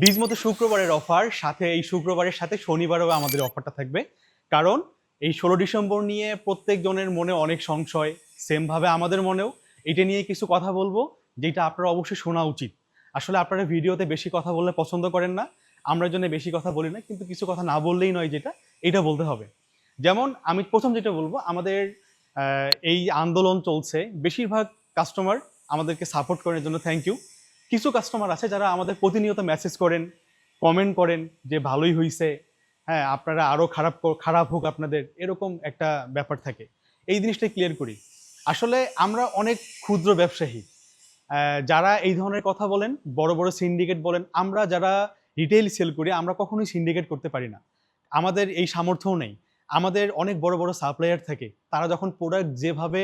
বীজ মতো শুক্রবারের অফার, সাথে এই শুক্রবারের সাথে শনিবারেও আমাদের অফারটা থাকবে। কারণ এই ষোলো ডিসেম্বর নিয়ে প্রত্যেক জনের মনে অনেক সংশয়, সেমভাবে আমাদের মনেও। এটা নিয়ে কিছু কথা বলব, যেটা আপনারা অবশ্যই শোনা উচিত। আসলে আপনারা ভিডিওতে বেশি কথা বললে পছন্দ করেন না, আমরা জন্য বেশি কথা বলি না, কিন্তু কিছু কথা না বললেই নয় যেটা, এটা বলতে হবে। যেমন আমি প্রথম যেটা বলব, আমাদের এই আন্দোলন চলছে, বেশিরভাগ কাস্টমার আমাদেরকে সাপোর্ট করার জন্য থ্যাংক ইউ কিছু কাস্টমার আছে যারা আমাদের প্রতিনিয়ত মেসেজ করেন কমেন্ট করেন যে ভালোই হয়েছে হ্যাঁ আপনারা আরও খারাপ খারাপ হোক আপনাদের, এরকম একটা ব্যাপার থাকে। এই জিনিসটা ক্লিয়ার করি। আসলে আমরা অনেক ক্ষুদ্র ব্যবসায়ী। যারা এই ধরনের কথা বলেন, বড় বড় সিন্ডিকেট বলেন, আমরা যারা রিটেল সেল করি, আমরা কখনোই সিন্ডিকেট করতে পারি না। আমাদের এই সামর্থ্যও নেই। আমাদের অনেক বড় বড় সাপ্লায়ার থাকে, তারা যখন প্রোডাক্ট যেভাবে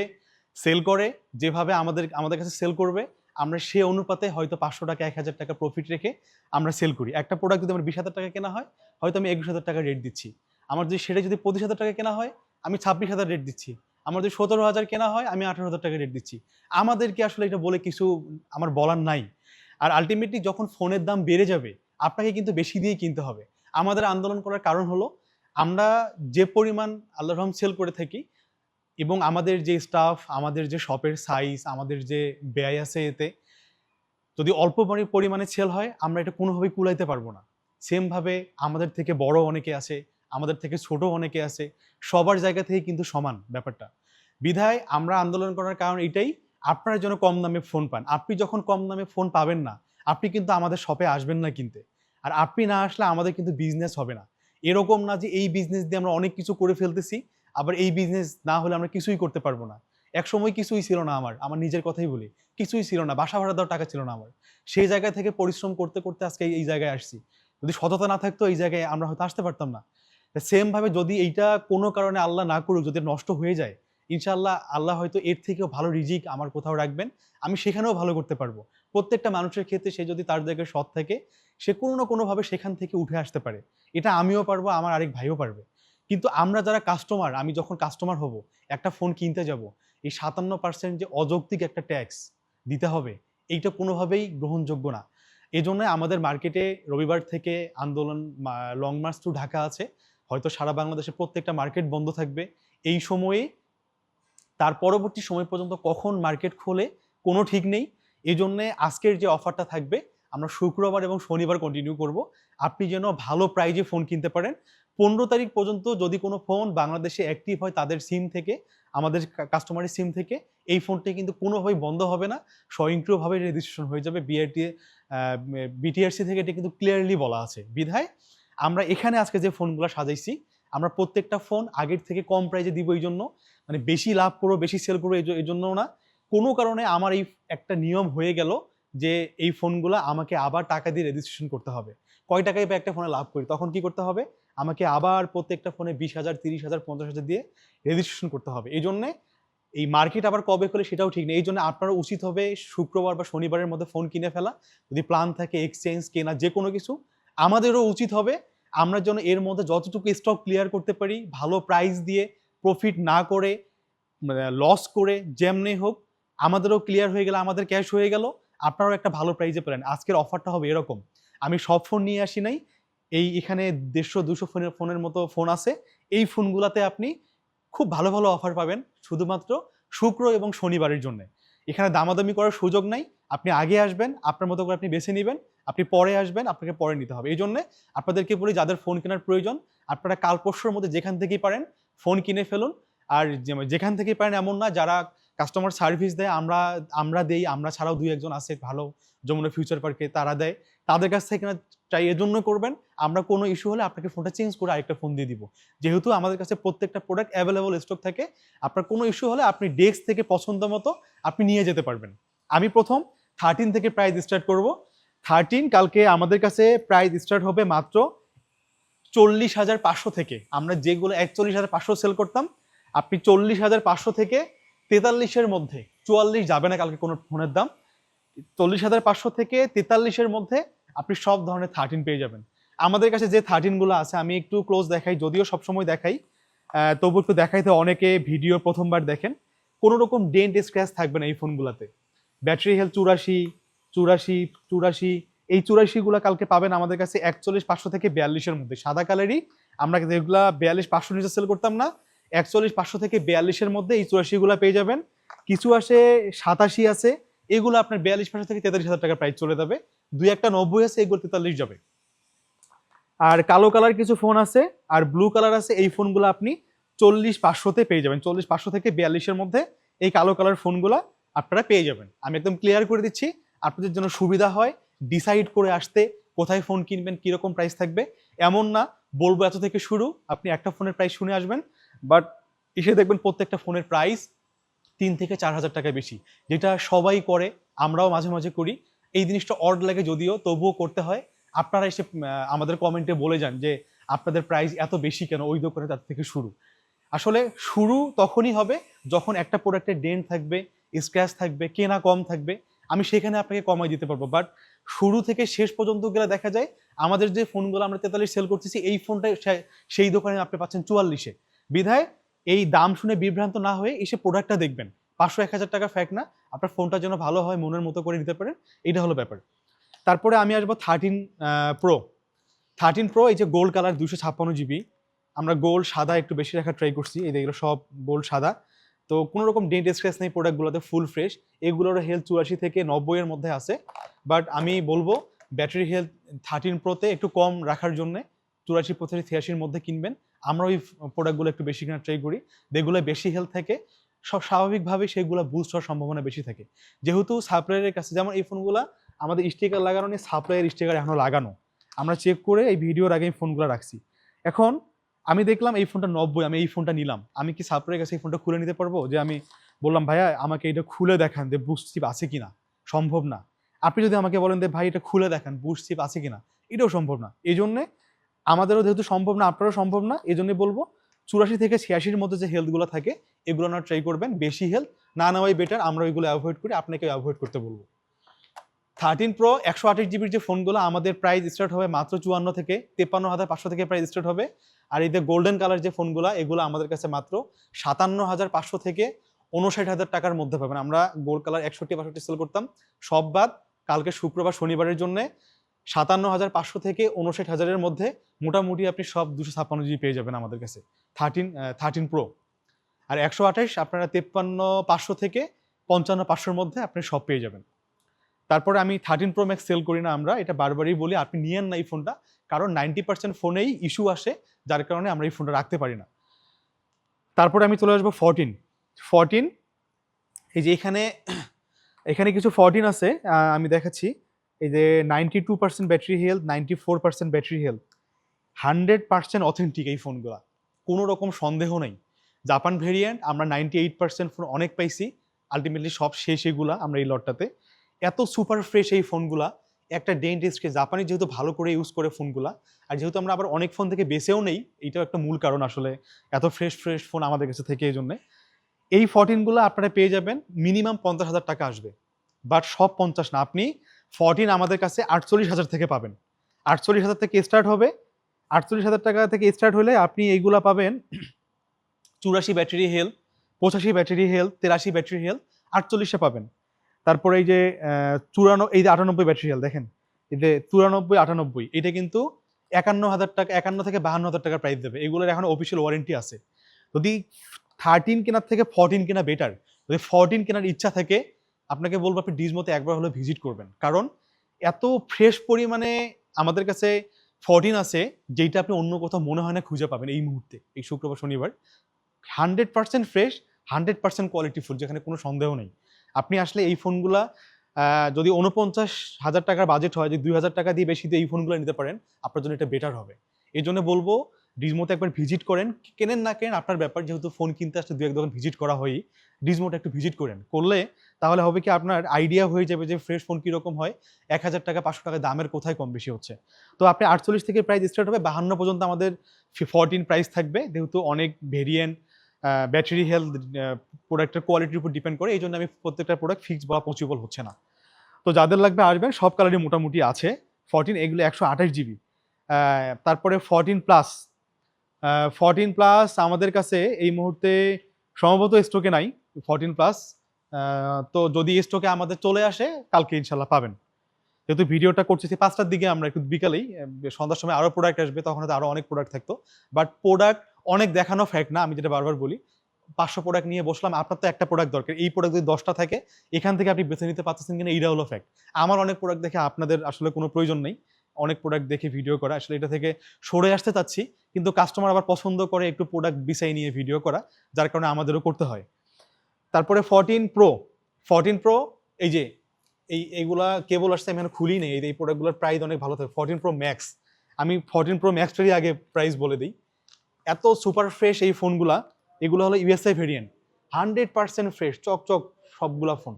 সেল করে, যেভাবে আমাদের আমাদের কাছে সেল করবে আমরা সে অনুপাতে হয়তো পাঁচশো টাকা, এক হাজার টাকা প্রফিট রেখে আমরা সেল করি। একটা প্রোডাক্ট যদি আমার বিশ হাজার টাকা কেনা হয়, হয়তো আমি একুশ হাজার টাকা রেট দিচ্ছি। আমার যদি সেটা যদি পঁচিশ হাজার টাকা কেনা হয়, আমি ছাব্বিশ হাজার রেট দিচ্ছি। আমার যদি সতেরো হাজার কেনা হয়, আমি আঠারো হাজার টাকা রেট দিচ্ছি। আমাদেরকে আসলে এটা বলে কিছু আমার বলার নাই। আর আলটিমেটলি যখন ফোনের দাম বেড়ে যাবে, আপনাকে কিন্তু বেশি দিয়ে কিনতে হবে। আমাদের আন্দোলন করার কারণ হলো, আমরা যে পরিমাণ আল্লাহ রহম সেল করে থাকি এবং আমাদের যে স্টাফ আমাদের যে শপের সাইজ আমাদের যে ব্যয় আছে এতে, যদি অল্প পরিমাণে সেল হয়, আমরা এটা কোনোভাবেই কুলাইতে পারব না। সেমভাবে আমাদের থেকে বড় অনেকে আছে, আমাদের থেকে ছোট অনেকে আছে, সবার জায়গা থেকে কিন্তু সমান ব্যাপারটা। বিধায় আমরা আন্দোলন করার কারণ এটাই, আপনারা যেন কম দামে ফোন পান। আপনি যখন কম দামে ফোন পাবেন না, আপনি কিন্তু আমাদের শপে আসবেন না কিনতে। আর আপনি না আসলে আমাদের কিন্তু বিজনেস হবে না। এরকম না যে এই বিজনেস দিয়ে আমরা অনেক কিছু করে ফেলতেছি আবার এই বিজনেস না হলে আমরা কিছুই করতে পারব না। এক সময় কিছুই ছিল না আমার আমার নিজের কথাই বলি। কিছুই ছিল না, বাসা ভাড়া দেওয়ার টাকা ছিল না আমার। সেই জায়গা থেকে পরিশ্রম করতে করতে আজকে এই- জায়গায় আসছি। যদি সততা না থাকতো এই জায়গায় আমরা হয়তো আসতে পারতাম না। সেম ভাবে যদি এইটা কোনো কারণে আল্লাহ না করুক, যদি নষ্ট হয়ে যায়, ইনশাআল্লাহ আল্লাহ হয়তো এর থেকেও ভালো রিজিক আমার কোথাও রাখবেন। আমি সেখানেও ভালো করতে পারব। প্রত্যেকটা মানুষের ক্ষেত্রে সে যদি তার জায়গায় সৎ থাকে, সে কোনো না কোনোভাবে সেখান থেকে উঠে আসতে পারে। এটা আমিও পারব, আমার আরেক ভাইও পারবে। কিন্তু আমরা যারা কাস্টমার আমি যখন কাস্টমার হব, একটা ফোন কিনতে যাব, এই সাতান্ন পার্সেন্ট যে অযৌক্তিক একটা ট্যাক্স দিতে হবে, এইটা কোনোভাবেই গ্রহণযোগ্য না। এই জন্য আমাদের মার্কেটে রবিবার থেকে আন্দোলন লং মার্চ টু ঢাকা আছে। হয়তো সারা বাংলাদেশে প্রত্যেকটা মার্কেট বন্ধ থাকবে। এই সময়ে, তার পরবর্তী সময় পর্যন্ত কখন মার্কেট খোলে, কোনো ঠিক নেই। এই জন্যে আজকের যে অফারটা থাকবে, আমরা শুক্রবার এবং শনিবার কন্টিনিউ করব। আপনি যেন ভালো প্রাইজে ফোন কিনতে পারেন। পনেরো তারিখ পর্যন্ত যদি কোনো ফোন বাংলাদেশে অ্যাক্টিভ হয় তাদের সিম থেকে, আমাদের কাস্টমারের সিম থেকে, এই ফোনটি কিন্তু কোনোভাবেই বন্ধ হবে না। স্বয়ংক্রিয়ভাবে রেজিস্ট্রেশন হয়ে যাবে। বিআরটি বিটিআরসি থেকে এটি কিন্তু ক্লিয়ারলি বলা আছে। বিধায়, আমরা এখানে আজকে যে ফোনগুলো সাজাইছি, আমরা প্রত্যেকটা ফোন আগের থেকে কম প্রাইজে দিব এই জন্য। মানে বেশি লাভ করব বেশি সেল করব এই জন্য না। কোনো কারণে আমার এই একটা নিয়ম হয়ে গেল যে এই ফোনগুলো আমাকে আবার টাকা দিয়ে রেজিস্ট্রেশন করতে হবে। কয় টাকায় বা একটা ফোনে লাভ করি? তখন কি করতে হবে? আমাকে আবার প্রত্যেকটা ফোনে বিশ হাজার, তিরিশ হাজার, পঞ্চাশ হাজার দিয়ে রেজিস্ট্রেশন করতে হবে। এই জন্যে এই মার্কেট আবার কবে খোলে সেটাও ঠিক নেই। এই জন্য আপনার উচিত হবে শুক্রবার বা শনিবারের মধ্যে ফোন কিনে ফেলা। যদি প্ল্যান থাকে এক্সচেঞ্জ কেনা যে কোনো কিছু, আমাদেরও উচিত হবে আমরা যেন এর মধ্যে যতটুকু স্টক ক্লিয়ার করতে পারি, ভালো প্রাইস দিয়ে প্রফিট না করে লস করে, যেমনি হোক, আমাদেরও ক্লিয়ার হয়ে গেলে, আমাদের ক্যাশ হয়ে গেল। আপনারাও একটা ভালো প্রাইজে পেলেন। আজকের অফারটা হবে এরকম। আমি সব ফোন নিয়ে আসি নাই। এই এখানে দেড়শো, দুশো ফোনের ফোনের মতো ফোন আছে। এই ফোনগুলোতে আপনি খুব ভালো ভালো অফার পাবেন শুধুমাত্র শুক্র এবং শনিবারের জন্য। এখানে দামাদামি করার সুযোগ নাই। আপনি আগে আসবেন, আপনার মতো করে আপনি বেছে নেবেন, আপনি পরে আসবেন, আপনাকে পরে নিতে হবে। এই জন্য আপনাদেরকে বলি, যাদের ফোন কেনার প্রয়োজন, আপনারা কাল পরশুর মধ্যে যেখান থেকেই পারেন, ফোন কিনে ফেলুন। আর যেখান থেকেই পারেন এমন না, যারা কাস্টমার সার্ভিস দেয়, আমরা আমরা দেই, আমরা ছাড়াও দুই একজন আছে ভালো যমুনা ফিউচার পার্কে তারা দেয়। তাদের কাছ থেকে চাই এজন্য করবেন। আমরা কোনো ইস্যু হলে আপনাকে ফোনটা চেঞ্জ করে আরেকটা ফোন দিয়ে দিব। যেহেতু আমাদের কাছে প্রত্যেকটা প্রোডাক্ট অ্যাভেলেবল স্টক থাকে, আপনার কোনো ইস্যু হলে আপনি ডেস্ক থেকে পছন্দ মতো আপনি নিয়ে যেতে পারবেন। আমি প্রথম থার্টিন থেকে প্রাইস স্টার্ট করব। থার্টিন কালকে আমাদের কাছে প্রাইস স্টার্ট হবে মাত্র চল্লিশ হাজার পাঁচশো থেকে। আমরা যেগুলো একচল্লিশ হাজার পাঁচশো সেল করতাম, আপনি চল্লিশ হাজার পাঁচশো থেকে তেতাল্লিশের মধ্যে, চুয়াল্লিশ যাবে না কালকে কোনো ফোনের দাম। চল্লিশ হাজার পাঁচশো থেকে তেতাল্লিশের মধ্যে আপনি সব ধরনের থার্টিন পেয়ে যাবেন। আমাদের কাছে যে থার্টিনগুলো আছে, আমি একটু ক্লোজ দেখাই, যদিও সবসময় দেখাই তবু একটু দেখাইতে অনেকে ভিডিও প্রথমবার দেখেন। কোনো রকম ডেন্ট স্ক্র্যাচ থাকবে না এই ফোনগুলোতে ব্যাটারি হেলথ চুরাশি চুরাশি চুরাশি, এই চুরাশিগুলো কালকে পাবেন আমাদের কাছে একচল্লিশ পাঁচশো থেকে বিয়াল্লিশের মধ্যে। সাদা কালারই, আমরা যেগুলা বিয়াল্লিশ পাঁচশো নিচে সেল করতাম না। একচল্লিশ পাঁচশো থেকে বিয়াল্লিশের মধ্যে এই চুরাশিগুলো পেয়ে যাবেন। কিছু আসে সাতাশি আছে, এগুলো আপনার বিয়াল্লিশ পাঁচশো থেকে তেতাল্লিশ হাজার টাকা প্রাইস চলে যাবে। দুই একটা নব্বই আছে এগুলো তেতাল্লিশ যাবে। আর কালো কালার কিছু ফোন আছে, আর ব্লু কালার আছে, এই ফোনগুলো আপনি চল্লিশ পাঁচশোতে পেয়ে যাবেন। চল্লিশ পাঁচশো থেকে বিয়াল্লিশের মধ্যে এই কালো কালার ফোনগুলো আপনারা পেয়ে যাবেন। আমি একদম ক্লিয়ার করে দিচ্ছি, আপনাদের জন্য সুবিধা হয় ডিসাইড করে আসতে, কোথায় ফোন কিনবেন, কীরকম প্রাইস থাকবে। এমন না, বলব এত থেকে শুরু, আপনি একটা ফোনের প্রাইস শুনে আসবেন। বাট এসে দেখবেন প্রত্যেকটা ফোনের প্রাইস তিন থেকে চার হাজার টাকা বেশি, যেটা সবাই করে, আমরাও মাঝে মাঝে করি। এই জিনিসটা অড লাগে যদিও, তবুও করতে হয়। আপনারা এসে আমাদের কমেন্টে বলে যান যে, আপনাদের প্রাইস এত বেশি কেন? ওই দোকানে তার থেকে শুরু। আসলে শুরু তখনই হবে যখন একটা প্রোডাক্টের ডেন্ট থাকবে স্ক্র্যাচ থাকবে, কেনা কম থাকবে। আমি সেখানে আপনাকে কমাই দিতে পারব। বাট শুরু থেকে শেষ পর্যন্ত গেলে দেখা যায়, আমাদের যে ফোনগুলো আমরা তেতাল্লিশ সেল করতেছি, এই ফোনটা সেই দোকানে আপনি পাচ্ছেন চুয়াল্লিশে। বিধায় এই দাম শুনে বিভ্রান্ত না হয়ে এসে প্রোডাক্টটা দেখবেন। পাঁচশো, এক হাজার টাকা ফ্যাক না, আপনার ফোনটা যেন ভালো হয়, মনের মতো করে নিতে পারেন এটা হলো ব্যাপার। তারপরে আমি আসব থার্টিন প্রো থার্টিন প্রো এই যে গোল্ড কালার দুশো ছাপ্পান্ন জিবি আমরা গোল্ড সাদা একটু বেশি রাখার ট্রাই করছি, এই এগুলো সব গোল্ড সাদা। তো কোনো রকম ডেন্ট স্ক্র্যাচ নেই প্রোডাক্টগুলোতে ফুল ফ্রেশ এগুলোর হেলথ চুরাশি থেকে নব্বই এর মধ্যে আছে। বাট আমি বলব ব্যাটারি হেলথ থার্টিন প্রোতে একটু কম রাখার জন্য, চুরাশি, পঁচাশি, ছিয়াশির মধ্যে কিনবেন। আমরা ওই প্রোডাক্টগুলো একটু বেশি কেনার ট্রাই করি। যেগুলো বেশি হেলথ থাকে সব স্বাভাবিকভাবেই সেগুলো বুস্ট হওয়ার সম্ভাবনা বেশি থাকে। যেহেতু সাপ্লায়ারের কাছে যেমন এই ফোনগুলো আমাদের স্টিকার লাগানো নেই সাপ্লাইয়ের স্টিকার এখনও লাগানো। আমরা চেক করে এই ভিডিওর আগে এই ফোনগুলো রাখছি। এখন আমি দেখলাম এই ফোনটা নব্বই, আমি এই ফোনটা নিলাম। আমি কি সাপ্লাইয়ের কাছে এই ফোনটা খুলে নিতে পারব? যে আমি বললাম, ভাইয়া, আমাকে এটা খুলে দেখান যে বুস্ট চিপ আছে কি না সম্ভব না। আপনি যদি আমাকে বলেন যে, ভাই, এটা খুলে দেখান বুস্ট চিপ আছে কি না এটাও সম্ভব না। এই জন্যে আমাদেরও যেহেতু সম্ভব না, আপনারও সম্ভব না এই জন্যই বলব চুরাশি থেকে ছিয়াশির মধ্যে যে হেলথগুলো থাকে, এগুলো না ট্রাই করবেন। বেশি হেলথ না নেওয়াই বেটার আমরা ওইগুলো অ্যাভয়েড করি, আপনাকে অ্যাভয়েড করতে বলব। থার্টিন প্রো একশো আঠাশ জিবির যে ফোনগুলো আমাদের প্রাইস স্টার্ট হবে মাত্র চুয়ান্ন থেকে তেপান্ন হাজার পাঁচশো থেকে প্রাইস স্টার্ট হবে। আর যে গোল্ডেন কালার যে ফোনগুলো এগুলো আমাদের কাছে মাত্র সাতান্ন হাজার পাঁচশো থেকে উনষাট হাজার টাকার মধ্যে পাবেন। আমরা গোল্ড কালার একষট্টি, বাষট্টি সেল করতাম। সব বাদ, কালকে শুক্রবার, শনিবারের জন্য সাতান্ন হাজার পাঁচশো থেকে উনষাট হাজারের মধ্যে মোটামুটি আপনি সব দুশো ছাপ্পান্ন জিবি পেয়ে যাবেন আমাদের কাছে থার্টিন থার্টিন প্রো আর একশো আঠাশ, আপনারা তেপ্পান্ন পাঁচশো থেকে পঞ্চান্ন পাঁচশোর মধ্যে আপনি সব পেয়ে যাবেন। তারপরে আমি থার্টিন প্রো ম্যাক্স সেল করি না আমরা, এটা বারবারই বলি, আপনি নিয়েন না এই ফোনটা কারণ নাইনটি পার্সেন্ট ফোনেই ইস্যু আসে, যার কারণে আমরা এই ফোনটা রাখতে পারি না। তারপরে আমি চলে আসব ফরটিন ফরটিন এই যে এখানে এখানে কিছু ফরটিন আছে আমি দেখাচ্ছি। এই যে ninety two percent battery health ninety four percent battery health hundred percent authentic এই ফোনগুলো কোনো রকম সন্দেহ নেই। জাপান ভেরিয়েন্ট আমরা নাইনটি এইট পার্সেন্ট ফোন অনেক পাইছি। আলটিমেটলি সব শেষ এগুলা আমরা এই লটটাতে। এত সুপার ফ্রেশ এই ফোনগুলা একটা ডেন্টিস্টকে জাপানি যেহেতু ভালো করে ইউজ করে ফোনগুলা আর যেহেতু আমরা আবার অনেক ফোন থেকে বেছেও নেই এইটাও একটা মূল কারণ আসলে। এত ফ্রেশ ফ্রেশ ফোন আমাদের কাছে থেকে এই জন্যে। এই ফরটিনগুলো আপনারা পেয়ে যাবেন মিনিমাম পঞ্চাশ হাজার টাকা আসবে। বাট সব পঞ্চাশ না, আপনি ফরটিন আমাদের কাছে আটচল্লিশ হাজার থেকে পাবেন। আটচল্লিশ হাজার থেকে স্টার্ট হবে। আটচল্লিশ হাজার টাকা থেকে স্টার্ট হলে আপনি এইগুলা পাবেন চুরাশি ব্যাটারি হেলথ পঁচাশি ব্যাটারি হেলথ তেরাশি ব্যাটারি হেলথ আটচল্লিশে পাবেন। তারপরে এই যে চুরানো, এই যে আটানব্বই ব্যাটারি হেলথ দেখেন, এই যে চুরানব্বই, আটানব্বই, এটা কিন্তু একান্ন হাজার টাকা, একান্ন থেকে বাহান্ন হাজার টাকার প্রাইস দেবে। এগুলোর এখন অফিসিয়াল ওয়ারেন্টি আছে। যদি থার্টিন কেনার থেকে ফরটিন কেনা বেটার যদি ফরটিন কেনার ইচ্ছা থাকে আপনাকে বলব আপনি ডিজ ডিজমোতে একবার হলে ভিজিট করবেন। কারণ এত ফ্রেশ পরিমাণে আমাদের কাছে ফরটিন আছে যেটা আপনি অন্য কোথাও মনে হয় না খুঁজে পাবেন এই মুহূর্তে, এই শুক্রবার, শনিবার। Hundred percent fresh hundred percent quality full যেখানে কোনো সন্দেহ নেই। আপনি আসলে এই ফোনগুলা যদি উনপঞ্চাশ হাজার টাকার বাজেট হয় যে দুই হাজার টাকা দিয়ে বেশি দিয়ে এই ফোনগুলো নিতে পারেন, আপনার জন্য এটা বেটার হবে। এই জন্য বলব ডিজমোতে একবার ভিজিট করেন। কেনেন না কেনেন, আপনার ব্যাপার যেহেতু ফোন কিনতে আসতে দু এক দোকান ভিজিট করা হয়ই, ডিজমোটা একটু ভিজিট করেন। করলে তাহলে হবে কি, আপনার আইডিয়া হয়ে যাবে যে ফ্রেশ ফোন কীরকম হয়। এক হাজার টাকা, পাঁচশো টাকা দামের কোথায় কম বেশি হচ্ছে। তো আপনি আটচল্লিশ থেকে প্রাইস স্টার্ট হবে, বাহান্ন পর্যন্ত আমাদের ফরটিন প্রাইস থাকবে। যেহেতু অনেক ভেরিয়েন্ট ব্যাটারি হেলথ প্রোডাক্টের কোয়ালিটির উপর ডিপেন্ড করে এই জন্য আমি প্রত্যেকটা প্রোডাক্ট ফিক্স বা পসিবল হচ্ছে না। তো যাদের লাগবে আসবেন, সব কালারই মোটামুটি আছে। ফরটিন এগুলো একশো আঠাশ জিবি তারপরে ফরটিন প্লাস ফরটিন প্লাস আমাদের কাছে এই মুহূর্তে সম্ভবত স্টকে নাই ফরটিন প্লাস তো যদি স্টকে আমাদের চলে আসে, কালকে ইনশাল্লাহ পাবেন। যেহেতু ভিডিওটা করতেছি পাঁচটার দিকে আমরা একটু বিকালেই সন্ধ্যার সময় আরও প্রোডাক্ট আসবে, তখন হয়তো আরও অনেক প্রোডাক্ট থাকতো। বাট প্রোডাক্ট অনেক দেখানো ফ্যাক্ট না, আমি যেটা বারবার বলি, পাঁচশো প্রোডাক্ট নিয়ে বসলাম, আপনার তো একটা প্রোডাক্ট দরকার। এই প্রোডাক্ট যদি দশটা থাকে, এখান থেকে আপনি বেছে নিতে পারতেছেন কিনা, এইটা হলো ফ্যাক্ট আমার অনেক প্রোডাক্ট দেখে আপনাদের আসলে কোনো প্রয়োজন নেই। অনেক প্রোডাক্ট দেখে ভিডিও করা। আসলে এটা থেকে সরে আসতে চাচ্ছি, কিন্তু কাস্টমার আবার পছন্দ করে একটু প্রোডাক্ট বিছাই নিয়ে ভিডিও করা, যার কারণে আমাদেরও করতে হয়। তারপরে ফরটিন প্রো ফরটিন প্রো এই যে, এই, এইগুলা কেবল আসছে, আমি এখন খুলি নেই। এই এই প্রোডাক্টগুলোর প্রাইস অনেক ভালো থাকে। ফরটিন প্রো ম্যাক্স আমি ফরটিন প্রো ম্যাক্সটারই আগে প্রাইস বলে দিই। এত সুপার ফ্রেশ এই ফোনগুলা এগুলো হলো USA variant hundred percent fresh চকচক সবগুলা ফোন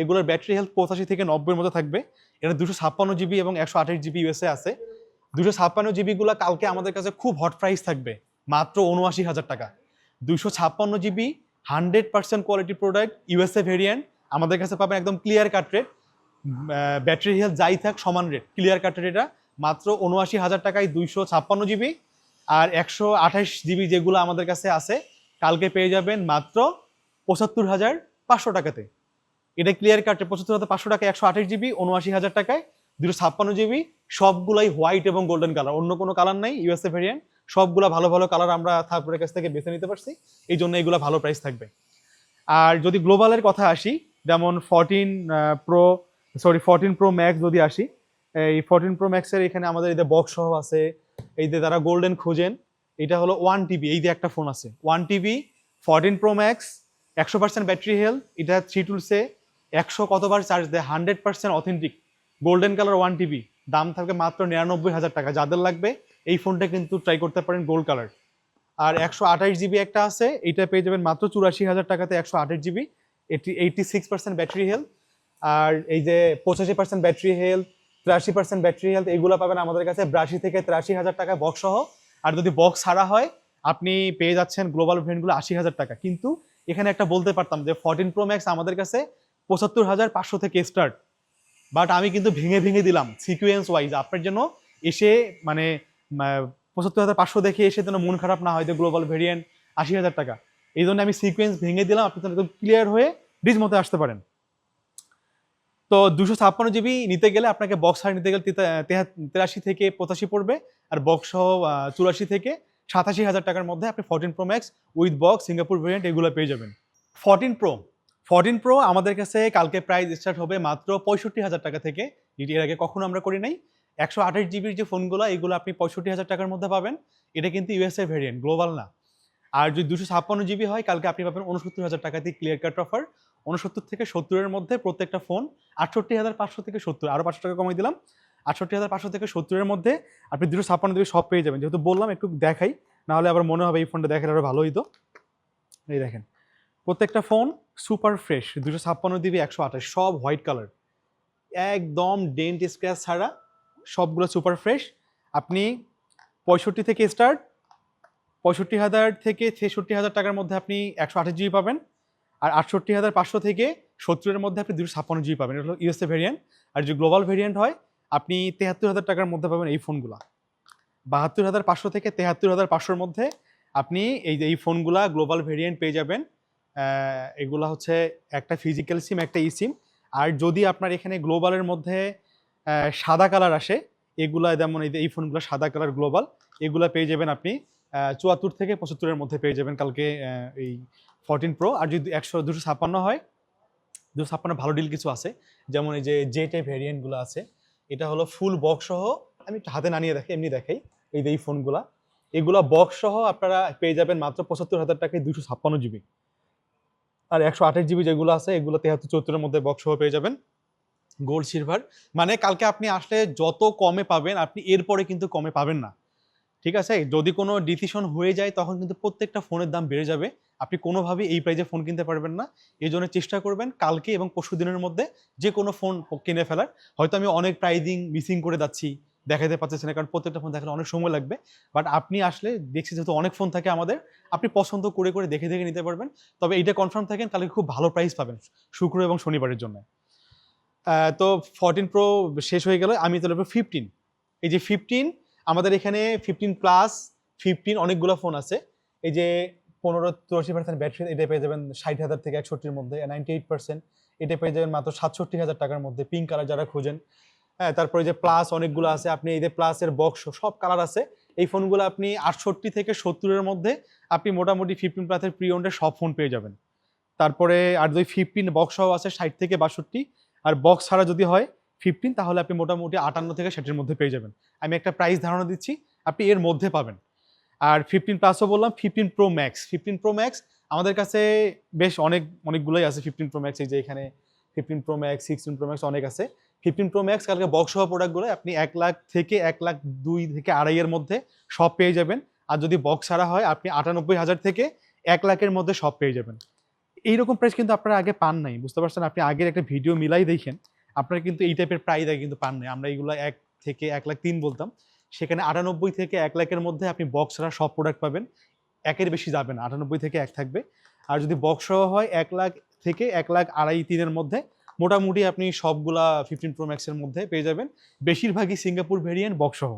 এগুলোর ব্যাটারি হেলথ পঁচাশি থেকে নব্বইয়ের মধ্যে থাকবে। এটা দুশো ছাপ্পান্ন জিবি এবং একশো আঠাশ জিবি ইউএসএ আছে। দুশো ছাপ্পান্ন জিবিগুলো কালকে আমাদের কাছে খুব হট প্রাইস থাকবে, মাত্র উনআশি হাজার টাকা। দুশো ছাপ্পান্ন GB hundred percent quality product USA variant আমাদের কাছে পাবেন একদম clear cut rate battery health যাই থাক, সমান রেট ক্লিয়ার কাট রেট এটা। মাত্র উনআশি হাজার টাকায় দুইশো ছাপ্পান্ন জিবি আর একশো আঠাশ জিবি যেগুলো আমাদের কাছে আছে, কালকে পেয়ে যাবেন মাত্র পঁচাত্তর হাজার পাঁচশো টাকাতে। এটা ক্লিয়ার কাটে পঁচাত্তর হাজার পাঁচশো টাকা একশো আঠাশ জিবি উনআশি হাজার টাকায় দুশো ছাপ্পান্ন জিবি সবগুলাই হোয়াইট এবং গোল্ডেন কালার অন্য কোনো কালার নাই ইউএসএ ভেরিয়েন্ট সবগুলো ভালো ভালো কালার আমরা থাকপুরের কাছ থেকে বেছে নিতে পারছি। এই জন্য এগুলো ভালো প্রাইস থাকবে। আর যদি গ্লোবালের কথা আসি, যেমন fourteen pro sorry fourteen pro max যদি আসি, এই ফরটিন প্রো ম্যাক্সের এখানে আমাদের যে বক্স সহ আছে, এই যে তারা গোল্ডেন খুঁজেন, এটা হলো ওয়ান টিবি এই যে একটা ফোন আছে one TB fourteen pro max একশো পার্সেন্ট ব্যাটারি হেলথ এটা থ্রি টুলসে একশো কতবার চার্জ দেয়? Hundred percent authentic golden colour one TB দাম থাকবে মাত্র নিরানব্বই হাজার টাকা। যাদের লাগবে, এই ফোনটা কিন্তু ট্রাই করতে পারেন গোল্ড কালার আর একশো আঠাশ জিবি একটা আছে এইটা পেয়ে যাবেন মাত্র চুরাশি হাজার টাকাতে একশো আঠাশ জিবি এটি eighty six percent battery health আর এই যে পঁচাশি পার্সেন্ট ব্যাটারি হেলথ তিরাশি পার্সেন্ট ব্যাটারি হেলথ এইগুলো পাবেন আমাদের কাছে বিরাশি থেকে তিরাশি হাজার টাকা বক্স সহ। আর যদি বক্স ছাড়া হয়, আপনি পেয়ে যাচ্ছেন গ্লোবাল ভ্যান্ডগুলো আশি হাজার টাকা। কিন্তু এখানে একটা বলতে পারতাম যে ফরটিন প্রো ম্যাক্স আমাদের কাছে পঁচাত্তর হাজার পাঁচশো থেকে স্টার্ট বাট আমি কিন্তু ভেঙে ভেঙে দিলাম সিকুয়েন্স ওয়াইজ আপনার জন্য এসে মানে পঁচাত্তর হাজার পাঁচশো দেখে এসে যেন মন খারাপ না হয়, যে গ্লোবাল ভেরিয়েন্ট আশি হাজার টাকা। এই জন্য আমি সিকুয়েন্স ভেঙে দিলাম, আপনি একদম ক্লিয়ার হয়ে রিজ মতে আসতে পারেন। তো দুশো ছাপ্পান্ন জিবি নিতে গেলে আপনাকে বক্স হার নিতে গেলে তেরাশি থেকে পঁচাশি পড়বে। আর বক্স সহ চুরাশি থেকে সাতাশি হাজার টাকার মধ্যে আপনি fourteen pro max with box Singapore variant এগুলো পেয়ে যাবেন। ফোরটিন প্রো ফোরটিন প্রো আমাদের কাছে কালকে প্রাইস স্টার্ট হবে মাত্র পঁয়ষট্টি হাজার টাকা থেকে। যেটি এর আগে কখনো আমরা করি নাই। একশো আঠাশ জিবির যে ফোনগুলো, এগুলো আপনি পঁয়ষট্টি হাজার টাকার মধ্যে পাবেন। এটা কিন্তু ইউএসএ ভেরিয়েন্ট গ্লোবাল না। আর যদি দুশো ছাপ্পান্ন জিবি হয়, কালকে আপনি পাবেন উনসত্তর হাজার টাকা দিয়ে ক্লিয়ার কাট অফার উনসত্তর থেকে সত্তরের মধ্যে প্রত্যেকটা ফোন আটষট্টি হাজার পাঁচশো থেকে সত্তর আরও পাঁচশো টাকা কমাই দিলাম। আটষট্টি হাজার পাঁচশো থেকে সত্তরের মধ্যে আপনি দুশো ছাপ্পান্ন জিবি সব পেয়ে যাবেন। যেহেতু বললাম, একটু দেখাই, নাহলে আবার মনে হবে এই ফোনটা দেখালে আরও ভালো হইতো। এই দেখেন। প্রত্যেকটা ফোন সুপার ফ্রেশ, দুশো ছাপ্পান্ন জিবি একশো আঠাশ, সব হোয়াইট কালার। একদম ডেন্ট স্ক্র্যাচ ছাড়া সবগুলো সুপার ফ্রেশ। আপনি পঁয়ষট্টি থেকে স্টার্ট, পঁয়ষট্টি হাজার থেকে ছেষট্টি হাজার টাকার মধ্যে আপনি একশো আঠাশ জিবি পাবেন আর আটষট্টি হাজার পাঁচশো থেকে সত্তরের মধ্যে আপনি দুশো ছাপ্পান্ন জিবি পাবেন। এটা হলো ইউএসএ ভেরিয়েন্ট আর যে গ্লোবাল ভেরিয়েন্ট হয়, আপনি তেহাত্তর হাজার টাকার মধ্যে পাবেন এই ফোনগুলো। বাহাত্তর হাজার পাঁচশো থেকে তেহাত্তর হাজার পাঁচশোর মধ্যে আপনি এই যে এই ফোনগুলা গ্লোবাল ভেরিয়েন্ট পেয়ে যাবেন। এগুলা হচ্ছে একটা ফিজিক্যাল সিম একটা ই সিম আর যদি আপনার এখানে গ্লোবালের মধ্যে সাদা কালার আসে, এগুলা যেমন এই ফোনগুলো সাদা কালার গ্লোবাল এগুলা পেয়ে যাবেন আপনি চুয়াত্তর থেকে পঁচাত্তরের মধ্যে পেয়ে যাবেন কালকে এই ফোরটিন প্রো আর যদি একশো দুশো ছাপ্পান্ন হয়, দুশো ছাপ্পান্ন ভালো ডিল কিছু আছে, যেমন এই যে জে টাইপ ভ্যারিয়েন্টগুলো আছে, এটা হলো ফুল বক্স সহ, আমি একটু হাতে না নিয়ে দেখাই এমনি দেখাই, এই যে এই ফোনগুলা এগুলা বক্স সহ আপনারা পেয়ে যাবেন মাত্র পঁচাত্তর হাজার টাকায় দুশো ছাপ্পান্ন জিবি আর একশো আঠাশ জিবি যেগুলো আছে, এগুলো তেহাত্তর চৌত্তরের মধ্যে বক্স সহ পেয়ে যাবেন। গোল্ড সিলভার মানে কালকে আপনি আসলে যত কমে পাবেন, আপনি এরপরে কিন্তু কমে পাবেন না। ঠিক আছে? যদি কোনো ডিসিশন হয়ে যায়, তখন কিন্তু প্রত্যেকটা ফোনের দাম বেড়ে যাবে। আপনি কোনোভাবেই এই প্রাইজে ফোন কিনতে পারবেন না। এই জন্য চেষ্টা করবেন কালকে এবং পরশু দিনের মধ্যে যে কোনো ফোন কিনে ফেলার। হয়তো আমি অনেক প্রাইজিং মিসিং করে যাচ্ছি। দেখাতে পারতেছি না, কারণ প্রত্যেকটা ফোন দেখালে অনেক সময় লাগবে। বাট আপনি আসলে দেখছি যেহেতু অনেক ফোন থাকে আমাদের, আপনি পছন্দ করে করে দেখে দেখে নিতে পারবেন। তবে এইটা কনফার্ম থাকেন কালকে খুব ভালো প্রাইস পাবেন শুক্র এবং শনিবারের জন্য। তো ফোরটিন প্রো শেষ হয়ে গেল, আমি চলে ফিফটিন এই যে ফিফটিন আমাদের এখানে ফিফটিন প্লাস ফিফটিন অনেকগুলো ফোন আছে। এই যে পনেরো, চুরাশি পার্সেন্ট ব্যাটারি এটা পেয়ে যাবেন ষাট হাজার থেকে একষট্টির মধ্যে নাইনটি এইট পার্সেন্ট এটা পেয়ে যাবেন মাত্র সাতষট্টি হাজার টাকার মধ্যে। পিঙ্ক কালার যারা খোঁজেন হ্যাঁ তারপরে যে প্লাস অনেকগুলো আছে, আপনি এই যে প্লাসের বক্স সব কালার আছে। এই ফোনগুলো আপনি আটষট্টি থেকে সত্তরের মধ্যে আপনি মোটামুটি ফিফটিন প্লাসের প্রি ওন্ডের সব ফোন পেয়ে যাবেন। তারপরে আর যদি ফিফটিন বক্স সহ আছে, ষাট থেকে বাষট্টি, আর বক্স ছাড়া যদি হয় ফিফটিন তাহলে আপনি মোটামুটি আটান্ন থেকে ষাটের মধ্যে পেয়ে যাবেন। আমি একটা প্রাইস ধারণা দিচ্ছি, আপনি এর মধ্যে পাবেন। আর ফিফটিন প্লাসও বললাম fifteen pro max fifteen pro max আমাদের কাছে বেশ অনেক, অনেকগুলোই আছে ফিফটিন প্রো ম্যাক্স এই যে এখানে fifteen pro max sixteen pro max অনেক আছে। ফিফটিন প্রো ম্যাক্স কালকে বক্স হওয়া প্রোডাক্টগুলো আপনি এক লাখ থেকে এক লাখ দুই থেকে আড়াইয়ের মধ্যে সব পেয়ে যাবেন। আর যদি বক্স ছাড়া হয়, আপনি আটানব্বই হাজার থেকে এক লাখের মধ্যে সব পেয়ে যাবেন। এইরকম প্রাইস কিন্তু আপনারা আগে পান নাই, বুঝতে পারছেন? আপনি আগের একটা ভিডিও মিলাই দেখেন, আপনারা কিন্তু এই টাইপের প্রাইস আগে কিন্তু পান নাই। আমরা এইগুলো এক থেকে এক লাখ তিন বলতাম। সেখানে আটানব্বই থেকে এক লাখের মধ্যে আপনি বক্স ছাড়া সব প্রোডাক্ট পাবেন। একের বেশি যাবে না, আটানব্বই থেকে এক থাকবে। আর যদি বক্স হয়, এক লাখ থেকে এক লাখ আড়াই তিনের মধ্যে মোটামুটি আপনি সবগুলা ফিফটিন প্রো ম্যাক্সের মধ্যে পেয়ে যাবেন। বেশিরভাগই সিঙ্গাপুর ভেরিয়েন্ট বক্স সহ।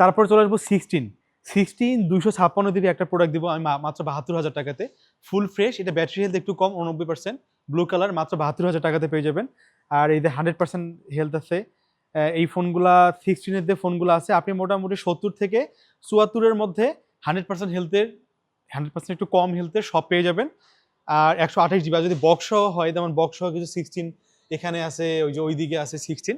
তারপর চলে আসব সিক্সটিন সিক্সটিন দুশো ছাপ্পান্ন দিবি একটা প্রোডাক্ট দিব আমি মাত্র বাহাত্তর হাজার টাকাতে। ফুল ফ্রেশ এটা ব্যাটারি হেলথ একটু কম উনব্বই পার্সেন্ট ব্লু কালার মাত্র বাহাত্তর হাজার টাকাতে পেয়ে যাবেন। আর যে হান্ড্রেড পার্সেন্ট হেলথ আছে এই ফোনগুলা সিক্সটিনের যে ফোনগুলো আছে, আপনি মোটামুটি সত্তর থেকে চুয়াত্তরের মধ্যে হান্ড্রেড পার্সেন্ট হেলথের হান্ড্রেড পার্সেন্ট একটু কম হেলথের সব পেয়ে যাবেন। আর একশো আঠাশ জিবি আর যদি বক্স হয়, যেমন বক্স কিছু সিক্সটিন এখানে আছে, ওই যে ওইদিকে আছে সিক্সটিন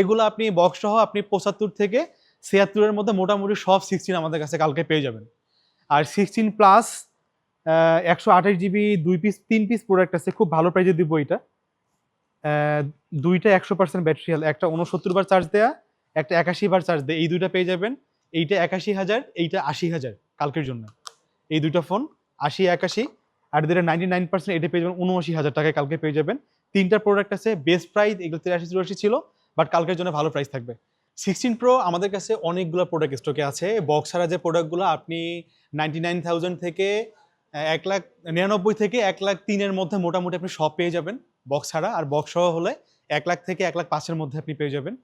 এগুলো আপনি বক্স আপনি পঁচাত্তর থেকে ছিয়াত্তরের মধ্যে মোটামুটি সব সিক্সটিন আমাদের কাছে কালকে পেয়ে যাবেন। আর সিক্সটিন প্লাস একশো আঠাশ জিবি দুই পিস তিন পিস প্রোডাক্ট আছে, খুব ভালো প্রাইজে দিব এটা। দুইটা একশো পার্সেন্ট ব্যাটারি একটা উনসত্তর বার চার্জ দেয়া, একটা একাশি বার চার্জ দেয়, এই দুইটা পেয়ে যাবেন। এইটা একাশি হাজার, এইটা আশি হাজার কালকের জন্য। এই দুইটা ফোন আশি, একাশি আর যেটা নাইনটি নাইন পার্সেন্ট এটা পেয়ে যাবেন উনআশি হাজার টাকায় কালকে পেয়ে যাবেন। তিনটা প্রোডাক্ট আছে বেস্ট প্রাইস এগুলো তিরাশি চুরাশি ছিল বাট কালকের জন্য ভালো প্রাইস থাকবে। সিক্সটিন প্রো আমাদের কাছে অনেকগুলো প্রোডাক্ট স্টকে আছে। বক্স ছাড়া যে প্রোডাক্টগুলো আপনি নাইনটি নাইন থাউজেন্ড থেকে এক লাখ, নিরানব্বই থেকে এক লাখ তিনের মধ্যে মোটামুটি আপনি সব পেয়ে যাবেন বক্স ছাড়া। আর বক্স সহ হলে এক লাখ থেকে এক লাখ পাঁচের মধ্যে আপনি পেয়ে যাবেন।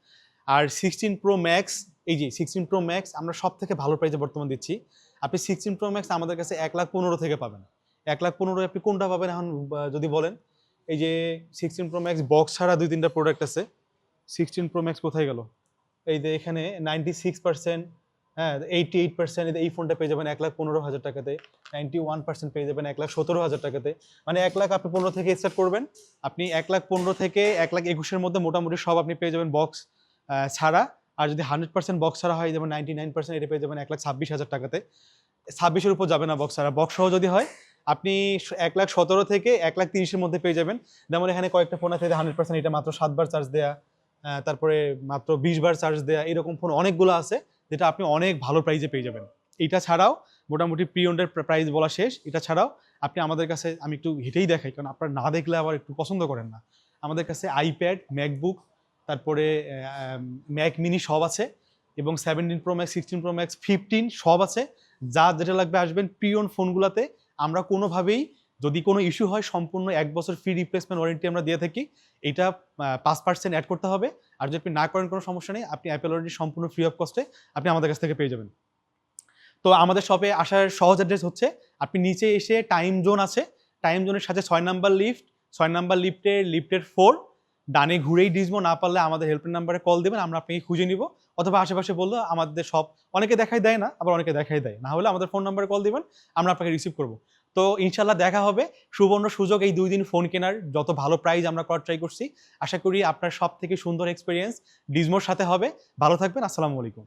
আর সিক্সটিন প্রো ম্যাক্স এই যে সিক্সটিন প্রো ম্যাক্স আমরা সব থেকে ভালো প্রাইসে বর্তমান দিচ্ছি। আপনি সিক্সটিন প্রো ম্যাক্স আমাদের কাছে এক লাখ পনেরো থেকে পাবেন। এক লাখ পনেরো, আপনি কোনটা পাবেন এখন যদি বলেন? এই যে সিক্সটিন প্রো ম্যাক্স বক্স ছাড়া দুই তিনটা প্রোডাক্ট আছে। সিক্সটিন প্রো ম্যাক্স কোথায় গেল? এই যে এখানে নাইনটি সিক্স পার্সেন্ট হ্যাঁ এইটি এইট পার্সেন্ট এই ফোনটা পেয়ে যাবেন এক লাখ পনেরো হাজার টাকাতে। নাইনটি ওয়ান পার্সেন্ট পেয়ে যাবেন এক লাখ সতেরো হাজার টাকাতে। মানে এক লাখ আপনি পনেরো থেকে স্টার্ট করবেন। আপনি এক লাখ পনেরো থেকে এক লাখ একুশের মধ্যে মোটামুটি সব আপনি পেয়ে যাবেন বক্স ছাড়া। আর যদি হান্ড্রেড পার্সেন্ট বক্স ছাড়া হয়, যেমন নাইনটি নাইন পার্সেন্ট এটা পেয়ে যাবেন এক লাখ ছাব্বিশ হাজার টাকাতে। ছাব্বিশের উপর যাবে না বক্স ছাড়া। বক্স সহ যদি হয় আপনি এক লাখ সতেরো থেকে এক লাখ তিরিশের মধ্যে পেয়ে যাবেন। যেমন এখানে কয়েকটা ফোন আছে হান্ড্রেড পার্সেন্ট এটা মাত্র সাতবার চার্জ দেয়া তারপরে মাত্র বিশ বার চার্জ দেয়া, এরকম ফোন অনেকগুলো আছে, যেটা আপনি অনেক ভালো প্রাইজে পেয়ে যাবেন। এটা ছাড়াও মোটামুটি প্রিয়ন্ডের প্রাইস বলা শেষ, এটা ছাড়াও আপনি আমাদের কাছে, আমি একটু হেঁটেই দেখাই, কারণ আপনারা না দেখলে আবার একটু পছন্দ করেন না। আমাদের কাছে আইপ্যাড ম্যাকবুক তারপরে ম্যাক মিনি সব আছে, এবং seventeen pro max sixteen pro max fifteen সব আছে। যা যেটা লাগবে আসবেন প্রিয়ন ফোনগুলোতে আমরা কোনোভাবেই যদি কোনো ইস্যু হয়, সম্পূর্ণ এক বছর ফ্রি রিপ্লেসমেন্ট ওয়ারেন্টি আমরা দিয়ে থাকি, এটা পাঁচ পার্সেন্ট অ্যাড করতে হবে। আর যদি আপনি না করেন কোনো সমস্যা নেই, আপনি অ্যাপেল ওয়ারেন্টি সম্পূর্ণ ফ্রি অফ কস্টে আপনি আমাদের কাছ থেকে পেয়ে যাবেন। তো আমাদের শপে আসার সহজ অ্যাড্রেস হচ্ছে, আপনি নিচে এসে টাইম জোন আছে টাইম জোনের সাথে ছয় নাম্বার লিফট ছয় নাম্বার লিফটের লিফটের ফোর ডানে ঘুরেই ডিসবো, না পারলে আমাদের হেল্পলাইন নাম্বারে কল দেবেন, আমরা আপনাকে খুঁজে নিব। অথবা আশেপাশে বলল, আমাদের সব অনেকে দেখাই দেয় না, আবার অনেকে দেখাই দেয়। না হলে আমাদের ফোন নাম্বারে কল দেবেন, আমরা আপনাকে রিসিভ করব। তো ইনশাল্লাহ দেখা হবে। সুবর্ণ সুযোগ এই দুই দিন ফোন কেনার যত ভালো প্রাইজ আমরা করার ট্রাই করছি। আশা করি আপনার সব থেকে সুন্দর এক্সপিরিয়েন্স ডিজমোর সাথে হবে। ভালো থাকবেন, আসসালামু আলাইকুম।